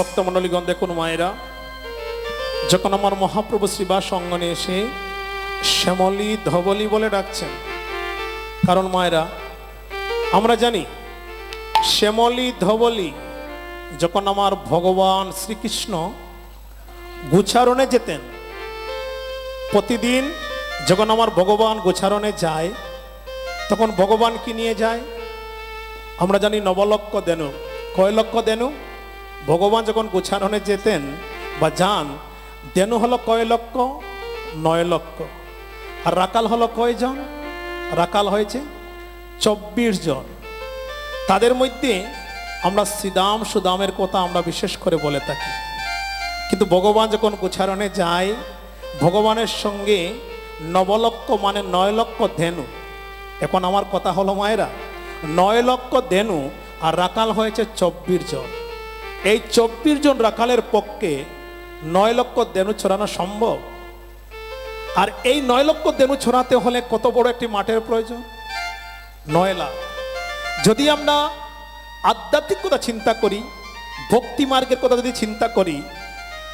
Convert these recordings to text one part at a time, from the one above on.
ভক্তমণ্ডলীগণ, দেখুন মায়েরা, যখন আমার মহাপ্রভু শ্রীবাস অঙ্গনে এসে শ্যামলী, ধবলি বলে ডাকছেন, কারণ মায়েরা, আমরা জানি শ্যামলী, ধবলি যখন আমার ভগবান শ্রীকৃষ্ণ গুচারণে যেতেন, প্রতিদিন যখন আমার ভগবান গোছারণে যায়, তখন ভগবান কি নিয়ে যায়? আমরা জানি নবলক্ষ দেনু। কয় লক্ষ দেনু? ভগবান যখন গোচারণে যেতেন বা যান, দেনু হলো কয় লক্ষ? নয় লক্ষ। আর রাকাল হলো কয়জন রাকাল হয়েছে চব্বিশ জন। তাদের মধ্যে আমরা সিদাম সুদামের কথা আমরা বিশেষ করে বলে থাকি। কিন্তু ভগবান যখন গোছারণে যায়, ভগবানের সঙ্গে নবলক্ষ মানে নয় লক্ষ ধেনু এখন আমার কথা হলো মায়েরা, নয় লক্ষ ধেনু আর রাকাল হয়েছে চব্বিশ জন। এই চব্বিশ জন রাখালের পক্ষে নয় লক্ষ দেনু ছড়ানো সম্ভব? আর এই নয় লক্ষ দেনু ছড়াতে হলে কত বড় একটি মাঠের প্রয়োজন? নয় লাখ। যদি আমরা আধ্যাত্মিক কথা চিন্তা করি, ভক্তি মার্গের কথা যদি চিন্তা করি,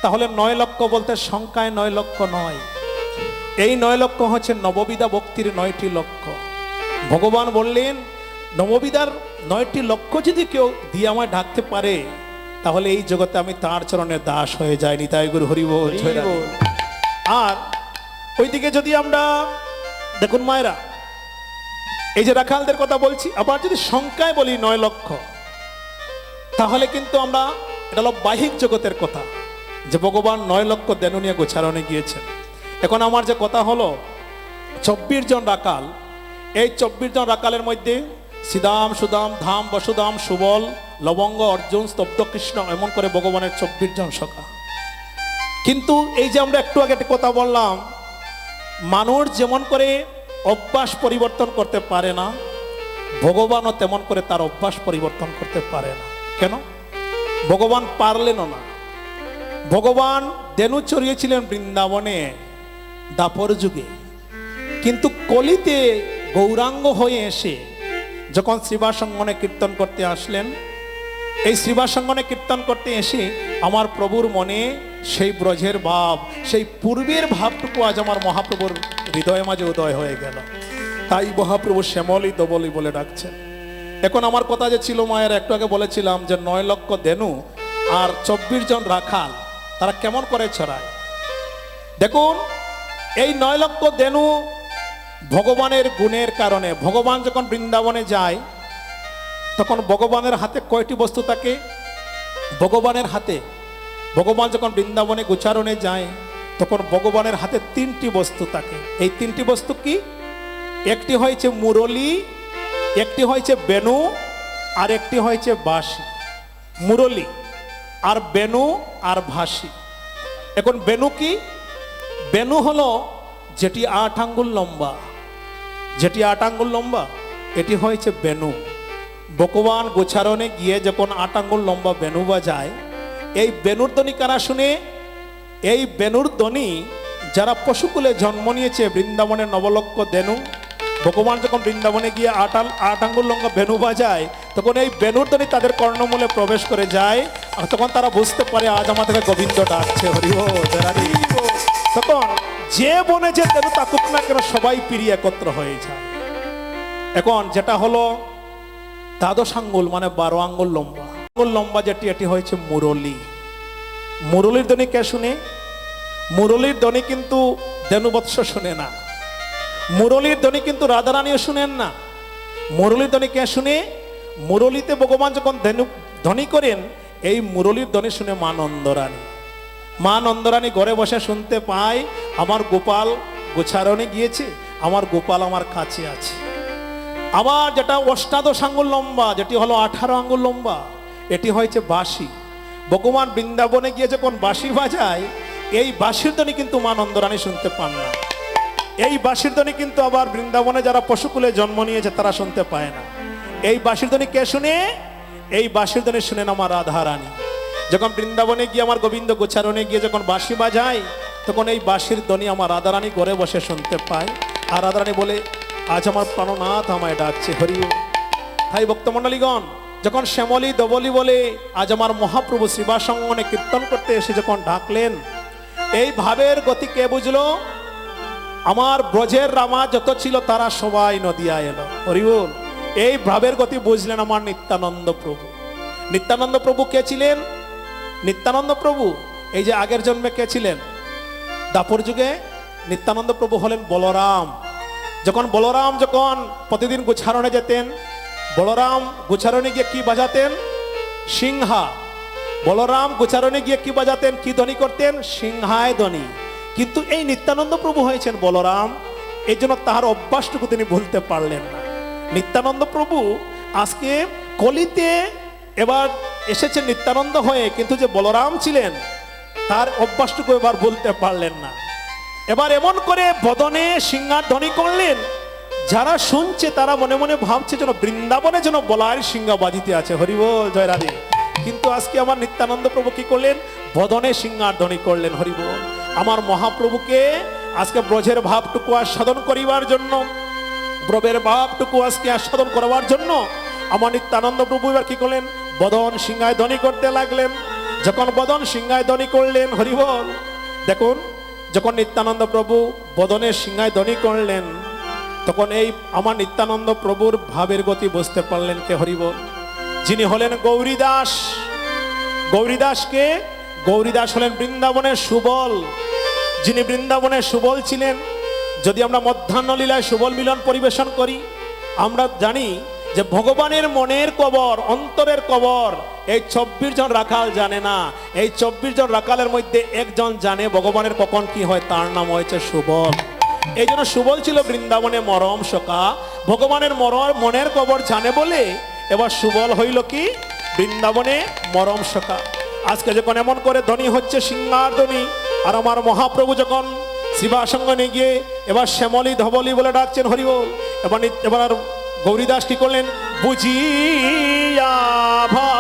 তাহলে নয় লক্ষ বলতে সংখ্যায় নয় লক্ষ নয়। এই নয় লক্ষ হচ্ছে নববিদা ভক্তির নয়টি লক্ষ্য। ভগবান বললেন নববিদার নয়টি লক্ষ্য যদি কেউ দিয়ে আমায় ডাকতে পারে তাহলে এই জগতে আমি তার চরণে দাস হয়ে যাই নিতাই গুরু হরিব আর ওইদিকে যদি আমরা দেখুন মায়েরা এই যে রাখালদের কথা বলছি আবার যদি সংখ্যায় বলি নয় লক্ষ তাহলে কিন্তু আমরা এটা হলো বাহিক জগতের কথা যে ভগবান নয় লক্ষ দেনু নিয়ে গোছারণে গিয়েছেন। এখন আমার যে কথা হলো চব্বিশ জন রাকাল এই চব্বিশ জন রাকালের মধ্যে সিদাম, সুদাম, ধাম, বসুদাম, সুবল, লবঙ্গ অর্জুন, স্তব্ধ কৃষ্ণ, এমন করে ভগবানের চব্বিশ জন সখা। কিন্তু এই যে আমরা একটু আগে একটা কথা বললাম, মানুষ যেমন করে অভ্যাস পরিবর্তন করতে পারে না, ভগবানও তেমন করে তার অভ্যাস পরিবর্তন করতে পারে না। কেন? ভগবান পারলেনও না। ভগবান দেনু চড়িয়েছিলেন বৃন্দাবনে দাপর যুগে। কিন্তু কলিতে গৌরাঙ্গ হয়ে এসে যখন শ্রীবাসঙ্গনে কীর্তন করতে আসলেন, এই শ্রীবাসঙ্গনে কীর্তন করতে এসে আমার প্রভুর মনে সেই ব্রজের ভাব, সেই পূর্বের ভাবটুকু আজ আমার মহাপ্রভুর হৃদয় মাঝে উদয় হয়ে গেল। তাই মহাপ্রভু শ্যামলি দবলি বলে ডাকছেন। এখন আমার কথা যে ছিল মায়ের একটু আগে বলেছিলাম যে নয় লক্ষ দেনু আর চব্বিশ জন রাখাল, তারা কেমন করে ছড়ায়? দেখুন, এই নয় লক্ষ দেনু ভগবানের গুণের কারণে, ভগবান যখন বৃন্দাবনে যায়, তখন ভগবানের হাতে কয়টি বস্তু থাকে? ভগবানের হাতে, ভগবান যখন বৃন্দাবনে গোচারণে যায়, তখন ভগবানের হাতে তিনটি বস্তু থাকে। এই তিনটি বস্তু কি? একটি হয়েছে মুরলি, একটি হয়েছে বেনু, আর একটি হয়েছে বাঁশি। মুরলি আর বেনু আর ভাসি এখন বেনু কি? বেনু হলো যেটি আট আঙ্গুল লম্বা। যেটি আট আঙ্গুল লম্বা, এটি হয়েছে বেনু। ভগবান গোছারণে গিয়ে যখন আট আঙ্গুল লম্বা বেনু বাজায়, এই বেনুর ধ্বনি কারা শুনে? এই বেনুর ধ্বনি যারা পশুকুলে জন্ম নিয়েছে বৃন্দাবনের নবলক্ষ দেনু। ভগবান যখন বৃন্দাবনে গিয়ে আট আল- আট আঙ্গুল লঙ্কা বেনু বাজায়, তখন এই বেনুর ধ্বনি তাদের কর্ণমূলে প্রবেশ করে যায়, আর তখন তারা বুঝতে পারে, আজ আমাদেরকে গোবিন্দ ডাকছে হরিব তখন যে বনে যে তাকুক না কেন সবাই পিড়ি একত্র হয়ে যায়। এখন যেটা হলো দ্বাদশ আঙ্গুল মানে বারো আঙ্গুল লম্বা। আঙ্গুল লম্বা যেটি, এটি হয়েছে মুরলি। মুরলির ধ্বনি কে শুনে? মুরলির ধ্বনি কিন্তু দেনুবৎস শুনে না। মুরলির ধ্বনি কিন্তু রাধারানীও শুনেন না। মুরলির ধ্বনি কে শুনে? মুরলিতে ভগবান যখন ধেনু ধ্বনি করেন, এই মুরলির ধ্বনি শুনে মানন্দ নন্দরানী। মা নন্দরানী ঘরে বসে শুনতে পায়, আমার গোপাল গোছারণে গিয়েছে, আমার গোপাল আমার কাছে আছে। আবার যেটা অষ্টাদশ আঙ্গুল লম্বা, যেটি হলো আঠারো আঙ্গুল লম্বা, এটি হয়েছে বাঁশি। ভগবান বৃন্দাবনে গিয়ে যখন বাঁশি বাজায়, এই বাঁশির ধ্বনি কিন্তু মা নন্দরানী শুনতে পান না। এই বাঁশির ধ্বনি কিন্তু আবার বৃন্দাবনে যারা পশুকুলে জন্ম নিয়েছে, তারা শুনতে পায় না। এই বাঁশির ধ্বনি কে শুনে? এই বাঁশির ধ্বনি শুনেন আমার রাধা রানী যখন বৃন্দাবনে গিয়ে আমার গোবিন্দ গোচারণে গিয়ে যখন বাঁশি বাজায়, তখন এই বাঁশির ধ্বনি আমার রাধারানী ঘরে বসে শুনতে পায়। আর রাধারানী বলে, আজ আমার প্রাণনাথ আমায় ডাকছে, হরি তাই ভক্তমণ্ডলীগণ, যখন শ্যামলী দবলি বলে, আজ আমার মহাপ্রভু শ্রীবাসঙ্গনে কীর্তন করতে এসে যখন ডাকলেন, এই ভাবের গতি কে বুঝলো? আমার ব্রজের রামা যত ছিল তারা সবাই নদিয়া এলো। হরিবল এই ভাবের গতি বুঝলেন আমার নিত্যানন্দ প্রভু। নিত্যানন্দ প্রভু কে ছিলেন? নিত্যানন্দ প্রভু, এই যে আগের জন্মে কে ছিলেন? দাপর যুগে নিত্যানন্দ প্রভু হলেন বলরাম। যখন বলরাম যখন প্রতিদিন গুছারণে যেতেন, বলরাম গুছারণে গিয়ে কি বাজাতেন? সিংহা। বলরাম গুছারণে গিয়ে কি বাজাতেন? কি ধ্বনি করতেন? সিংহায় ধ্বনি। কিন্তু এই নিত্যানন্দ প্রভু হয়েছেন বলরাম এই জন্য তাহার অভ্যাসটুকু তিনি ভুলতে পারলেন না। নিত্যানন্দ প্রভু আজকে কলিতে এবার এসেছেন নিত্যানন্দ হয়ে, কিন্তু যে বলরাম ছিলেন, তার অভ্যাসটুকু এবার বলতে পারলেন না। এবার এমন করে বদনে সিংহার ধ্বনি করলেন, যারা শুনছে তারা মনে মনে ভাবছে যেন বৃন্দাবনে যেন বলার সিংহা বাজিতে আছে। হরিবল জয় রাধে। কিন্তু আজকে আমার নিত্যানন্দ প্রভু কি করলেন? বদনে সিংহার ধ্বনি করলেন হরিবল আমার মহাপ্রভুকে আজকে ব্রজের ভাবটুকু আস্বাদন করিবার জন্য প্রভের ভাবটুকু আজকে আস্বাদন করবার জন্য, আমার নিত্যানন্দ প্রভু এবার কি করলেন? বদন সিংহায় ধ্বনি করতে লাগলেন। যখন বদন সিংহায় ধ্বনি করলেন, হরিবল, দেখুন, যখন নিত্যানন্দ প্রভু বদনের সিংহায় ধ্বনি করলেন, তখন এই আমার নিত্যানন্দ প্রভুর ভাবের গতি বুঝতে পারলেন কে হরিবল? যিনি হলেন গৌরীদাস। গৌরীদাসকে গৌরীদাস হলেন বৃন্দাবনের সুবল। যিনি বৃন্দাবনের সুবল ছিলেন, যদি আমরা মধ্যাহ্ন লীলায় সুবল মিলন পরিবেশন করি, আমরা জানি যে ভগবানের মনের কবর, অন্তরের কবর, এই চব্বিশ জন রাখাল জানে না। এই চব্বিশ জন রাখালের মধ্যে একজন জানে ভগবানের কখন কি হয়, তার নাম হয়েছে সুবল। এই জন্য সুবল ছিল বৃন্দাবনে মরম সকা ভগবানের মরম মনের কবর জানে বলে এবার সুবল হইল কি? বৃন্দাবনে মরম সকা আজকে যখন এমন করে ধ্বনি হচ্ছে সিংহার ধ্বনি আর আমার মহাপ্রভু যখন শিবাসঙ্গনে গিয়ে এবার শ্যামলি ধবলি বলে ডাকছেন হরিবল, এবার এবার গৌরীদাস কি করলেন? বুঝিয়া ভা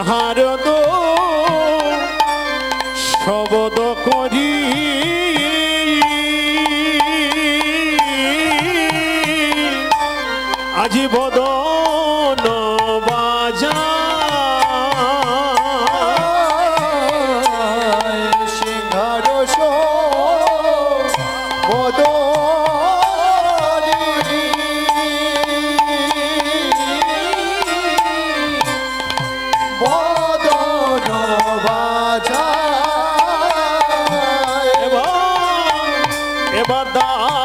harder बदा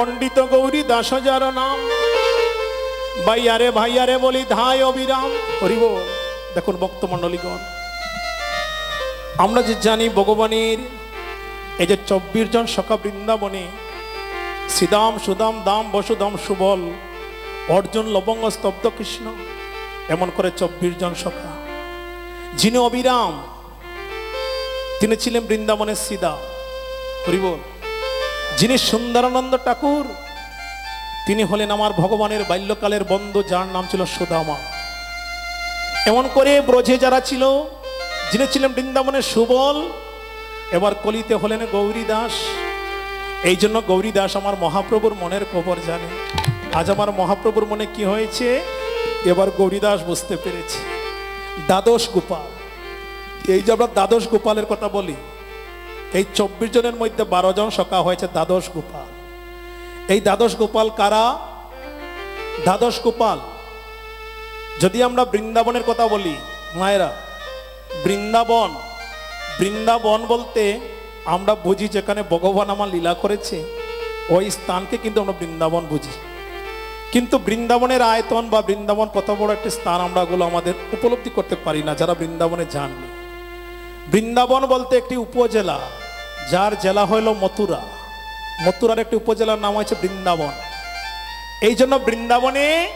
পণ্ডিত গৌরী দাস যার নাম। ভাইয়ারে ভাইয়ারে বলি ধায় অবিরাম। হরিব দেখুন ভক্তমণ্ডলীগণ। আমরা যে জানি ভগবানের, এই যে চব্বিশ জন সখা বৃন্দাবনে শ্রীদাম, সুদাম, দাম, বসুদাম, সুবল, অর্জুন, লবঙ্গ, স্তব্ধ কৃষ্ণ, এমন করে চব্বিশ জন সখা। যিনি অবিরাম, তিনি ছিলেন বৃন্দাবনের সিদা হরিবল যিনি সুন্দরানন্দ ঠাকুর, তিনি হলেন আমার ভগবানের বাল্যকালের বন্ধু, যার নাম ছিল সুদামা। এমন করে ব্রজে যারা ছিল, যিনি ছিলেন বৃন্দাবনের সুবল, এবার কলিতে হলেন গৌরী দাস এই জন্য গৌরী দাস আমার মহাপ্রভুর মনের খবর জানে। আজ আমার মহাপ্রভুর মনে কি হয়েছে, এবার গৌরী দাস বুঝতে পেরেছে। দ্বাদশ গোপাল। এই যে আমরা দ্বাদশ গোপালের কথা বলি এই চব্বিশ জনের মধ্যে বারো জন সকা হয়েছে দ্বাদশ গোপাল। এই দ্বাদশ গোপাল কারা? দ্বাদশ গোপাল। যদি আমরা বৃন্দাবনের কথা বলি, মায়েরা, বৃন্দাবন বৃন্দাবন বলতে আমরা বুঝি যেখানে ভগবান আমার লীলা করেছে, ওই স্থানকে কিন্তু আমরা বৃন্দাবন বুঝি। কিন্তু বৃন্দাবনের আয়তন বা বৃন্দাবন কত বড় একটি স্থান আমরা ওগুলো আমাদের উপলব্ধি করতে পারি না, যারা বৃন্দাবনে যাননি। বৃন্দাবন বলতে একটি উপজেলা। যার জেলা হইল মথুরা। মথুরার একটি উপজেলার নাম হচ্ছে বৃন্দাবন। এই জন্য বৃন্দাবনে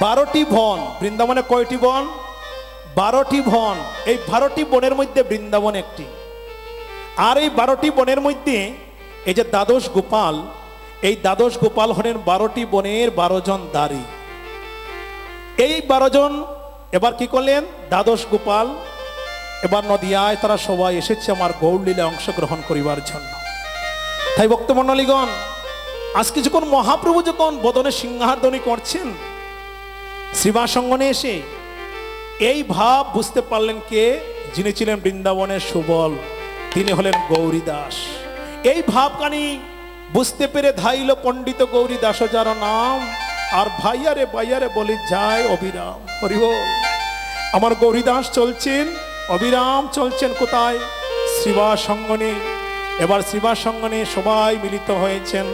বারোটি বন। বৃন্দাবনে কয়টি বন? বারোটি বন। এই বারোটি বনের মধ্যে বৃন্দাবন একটি। আর এই বারোটি বনের মধ্যে এই যে দ্বাদশ গোপাল, এই দ্বাদশ গোপাল হলেন বারোটি বনের বারো জন দাঁড়ি এই বারো জন এবার কি করলেন? দ্বাদশ গোপাল এবার নদিয়ায় তারা সবাই এসেছে আমার গৌরলীলে অংশগ্রহণ করিবার জন্য। তাই ভক্তমণ্ডলীগণ আজকে যখন মহাপ্রভু যখন বদনে সিংহারদনী করছেন শ্রীবাসঙ্গনে এসে এই ভাব বুঝতে পারলেন কে? যিনি ছিলেন বৃন্দাবনের সুবল, তিনি হলেন গৌরী দাস। এই ভাবখানি বুঝতে পেরে ধাইল পণ্ডিত গৌরী দাস যার নাম, আর ভাইয়ারে ভাইয়ারে বলি যায় অবিরাম। হরিব আমার গৌরী দাস চলছেন অবিরাম চলছেন কোথায়? শ্রীবাসঙ্গনে এবার শ্রীবাসঙ্গনে সবাই মিলিত হয়েছেন।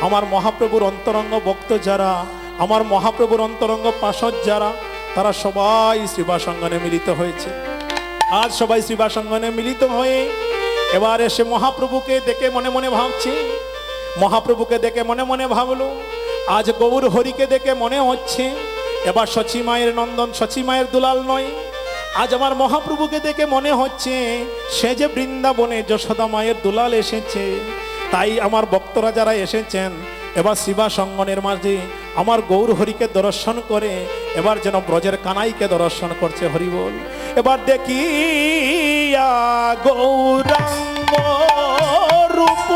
আমার মহাপ্রভুর অন্তরঙ্গ ভক্ত যারা, আমার মহাপ্রভুর অন্তরঙ্গ পাশদ যারা, তারা সবাই শ্রীবাসঙ্গনে মিলিত হয়েছে। আজ সবাই শ্রীবাসঙ্গনে মিলিত হয়ে এবার এসে মহাপ্রভুকে দেখে মনে মনে ভাবছে। মহাপ্রভুকে দেখে মনে মনে ভাবলো। আজ গৌর হরিকে দেখে মনে হচ্ছে। এবার সচী মায়ের নন্দন সচী মায়ের দুলাল নয়। আজ আমার মহাপ্রভুকে দেখে মনে হচ্ছে সে যে বৃন্দাবনে যশোদা মায়ের দুলাল এসেছে। তাই আমার ভক্তরা যারা এসেছেন, এবার শিবা সঙ্গনের মাঝে আমার গৌর হরিকে দর্শন করে, এবার যেন ব্রজের কানাইকে দর্শন করছে হরি বল এবার দেখি গৌরাঙ্গ রূপ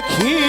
দেখি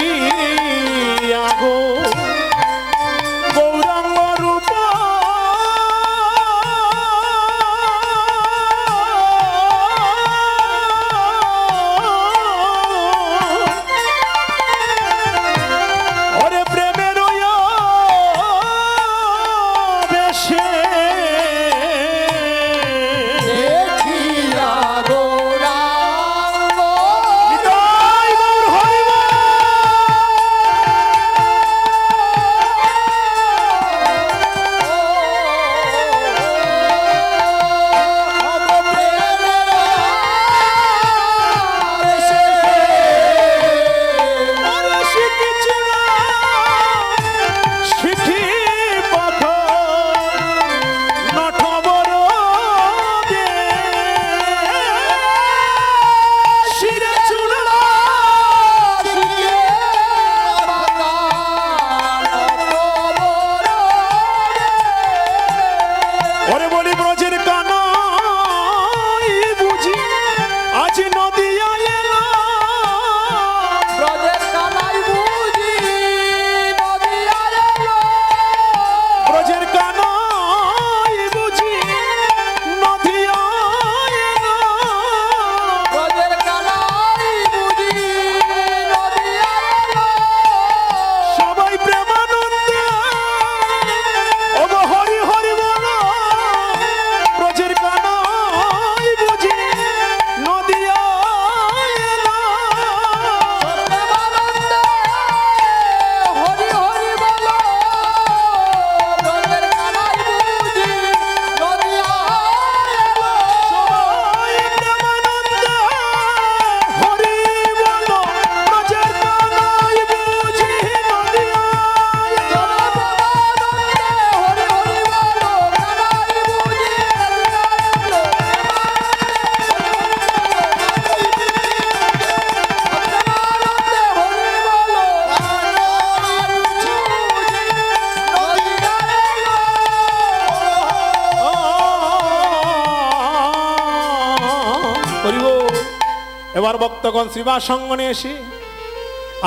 ভক্তগণ শ্রীবাস সঙ্গনে এসে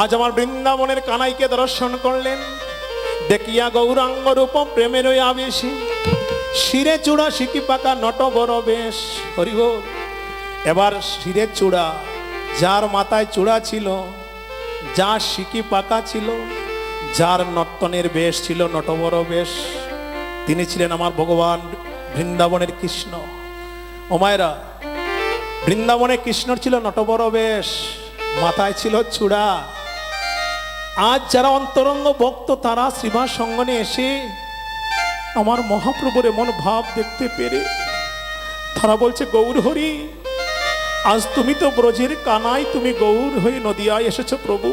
আজ আমার বৃন্দাবনের কানাইকে দর্শন করলেন। দেখিয়া গৌরাঙ্গ রূপ প্রেমের আবেশে শিরে চূড়া শিকি পাকা নট বড় বেশ হরিবল এবার শিরে চূড়া, যার মাথায় চূড়া ছিল যার শিকি পাকা ছিল, যার নর্তনের বেশ ছিল নটবর বেশ তিনি ছিলেন আমার ভগবান বৃন্দাবনের কৃষ্ণ। ওমায়রা বৃন্দাবনে কৃষ্ণর ছিল নটবর বেশ মাথায় ছিল চূড়া। আজ যারা অন্তরঙ্গ ভক্ত, তারা শ্রীবাস সঙ্গনে এসে আমার মহাপ্রভুর এমন ভাব দেখতে পেরে, তারা বলছে, গৌর হরি, আজ তুমি তো ব্রজের কানাই, তুমি গৌর হয়ে নদিয়ায় এসেছ প্রভু।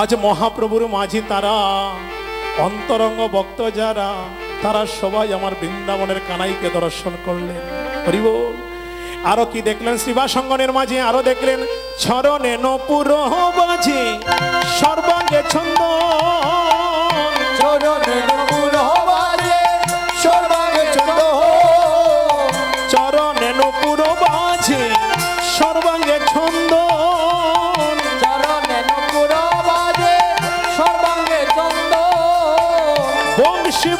আজ মহাপ্রভুর মাঝে তারা, অন্তরঙ্গ ভক্ত যারা, তারা সবাই আমার বৃন্দাবনের কানাইকে দর্শন করলেন। হরিবল আরও কি দেখলেন? শ্রীবাসঙ্গনের মাঝে আরও দেখলেন। ছরণে নপুর বাজে সর্বাঙ্গে ছন্দ। চরণে নকুল হবারে সর্বাঙ্গে চন্দ চরণে নপুর বাজে সর্বাঙ্গে ছন্দ। চরণে নকুর বাজে সর্বাঙ্গে চন্দ বংশী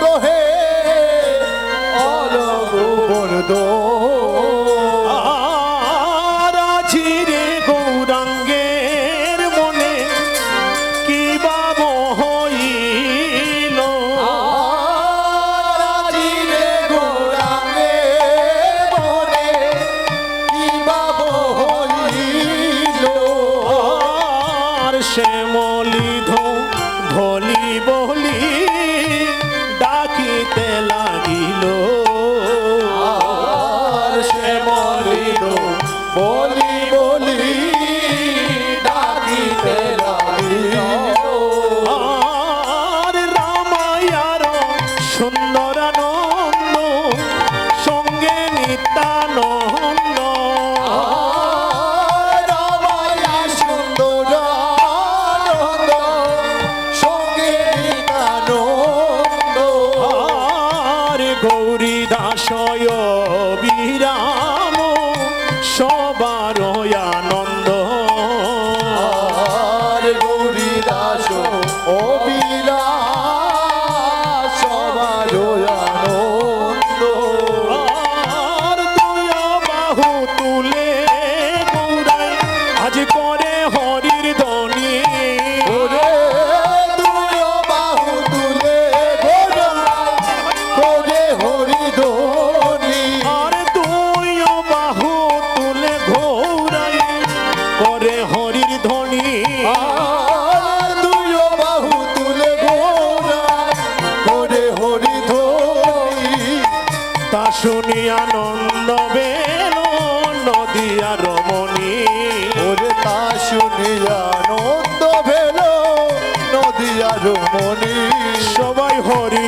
কহে অল গোবর্ধন মনি। সবাই হরি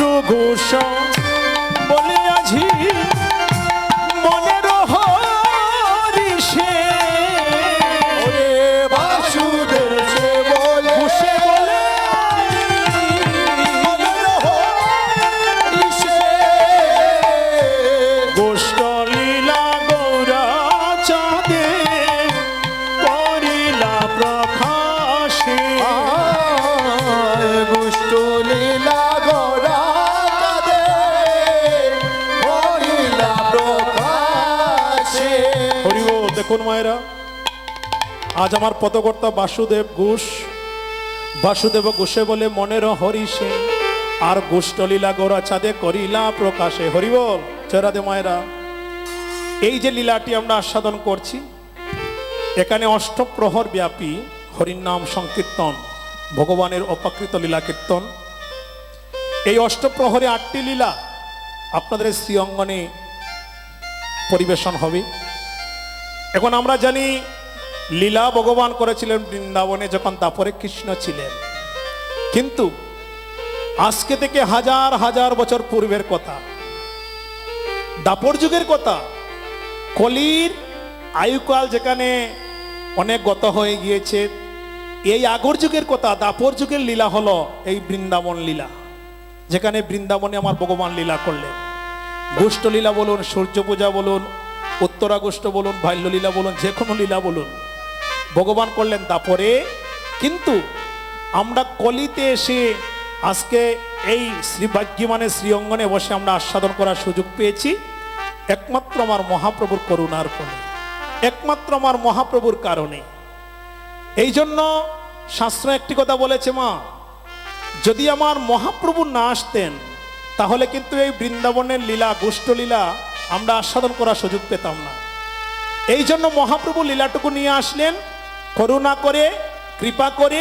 সুঘোষা আজ আমার পদকর্তা বাসুদেব ঘোষ। বাসুদেব ঘোষে বলে, মনের হরি সিং, আর গোষ্ঠলীলা গোরা চাঁদে করিলা প্রকাশে। হরিবল চেরাদে মায়েরা। এই যে লীলাটি আমরা আস্বাদন করছি, এখানে অষ্টপ্রহর ব্যাপী হরির নাম সংকীর্তন, ভগবানের অপাকৃত লীলা কীর্তন। এই অষ্টপ্রহরে আটটি লীলা আপনাদের শ্রী অঙ্গনে পরিবেশন হবে। এখন আমরা জানি লীলা ভগবান করেছিলেন বৃন্দাবনে যখন তারপরে কৃষ্ণ ছিলেন। কিন্তু আজকে থেকে হাজার হাজার বছর পূর্বের কথা। দাপর যুগের কথা। কলির আয়ুকাল যেখানে অনেক গত হয়ে গিয়েছে, এই আগর যুগের কথা, দাপর যুগের লীলা হলো এই বৃন্দাবন লীলা, যেখানে বৃন্দাবনে আমার ভগবান লীলা করলেন। গোষ্ঠ লীলা বলুন সূর্য পূজা বলুন, উত্তরাগোষ্ঠ বলুন, বাল্যলীলা বলুন, যে কোনো লীলা বলুন। ভগবান করলেন দাপরে কিন্তু আমরা কলিতে এসে আজকে এই শ্রীভাগ্যী মানে শ্রী অঙ্গনে বসে আমরা আস্বাদন করার সুযোগ পেয়েছি। একমাত্র আমার মহাপ্রভুর করুণার ফলে একমাত্র আমার মহাপ্রভুর কারণে। এই জন্য শাস্ত্র একটি কথা বলেছে, মা, যদি আমার মহাপ্রভু না আসতেন, তাহলে কিন্তু এই বৃন্দাবনের লীলা গোষ্ঠলীলা আমরা আস্বাদন করার সুযোগ পেতাম না। এই জন্য মহাপ্রভু লীলাটুকু নিয়ে আসলেন করুণা করে, কৃপা করে,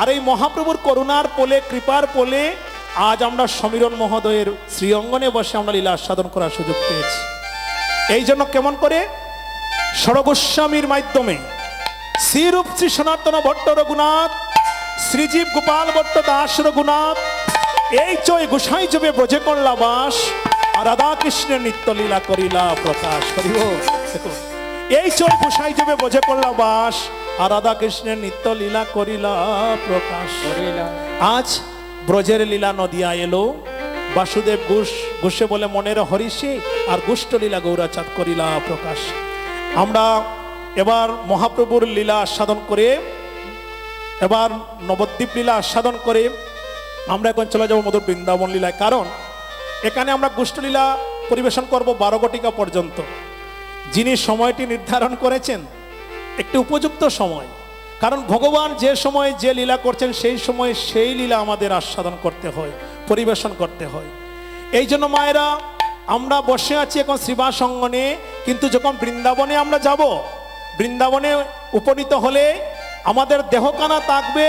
আর এই মহাপ্রভুর করুণার পোলে, কৃপার পোলে আজ আমরা সমীরণ মহোদয়ের শ্রীঅঙ্গনে বসে আমরা লীলা আস্বাদন করার সুযোগ পেয়েছি। এই জন্য কেমন করে? সরগোস্বামীর মাধ্যমে শ্রীরূপ শ্রী সনাতন ভট্ট রঘুনাথ শ্রীজীব গোপাল ভট্ট দাস রঘুনাথ, এই চয় গোসাই জবে ব্রজে করলা বাস, আর রাধা কৃষ্ণের নিত্য লীলা করিলা প্রকাশ করিব। এই চয় গোসাই জবে ব্রজে করলা বাস আর রাধা কৃষ্ণের নিত্য লীলা করিলা প্রকাশ। আজ ব্রজের লীলা নদিয়া এলো। বাসুদেব ঘোষ ঘোষে বলে মনের হরিষে আর গুষ্ট লীলা গৌরাচাঁদ করিলা প্রকাশ। আমরা এবার মহাপ্রভুর লীলা আস্বাদন করে এবার নবদ্বীপ লীলা আস্বাদন করে আমরা এখন চলে যাব মধুর বৃন্দাবন লীলায়। কারণ এখানে আমরা গোষ্ঠলীলা পরিবেশন করব বারো গটিকা পর্যন্ত। যিনি সময়টি নির্ধারণ করেছেন একটি উপযুক্ত সময়। কারণ ভগবান যে সময় যে লীলা করছেন, সেই সময় সেই লীলা আমাদের আস্বাদন করতে হয়, পরিবেশন করতে হয়। এই জন্য মায়েরা, আমরা বসে আছি এখন শ্রীবাস অঙ্গনে কিন্তু যখন বৃন্দাবনে আমরা যাব, বৃন্দাবনে উপনীত হলে আমাদের দেহকানা থাকবে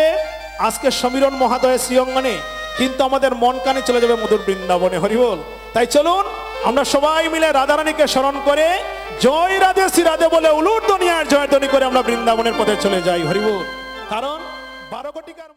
আজকে সমীরণ মহাদয়ের শ্রীঅঙ্গনে, কিন্তু আমাদের মন কানে চলে যাবে মধুর বৃন্দাবনে। হরিবল তাই চলুন, আমরা সবাই মিলে রাধারানীকে স্মরণ করে জয় রাধে শ্রী রাধে বলে উলুর দুনিয়ার জয়ধ্বনি করে আমরা বৃন্দাবনের পথে চলে যাই। হরিবল কারণ বারো কোটিকার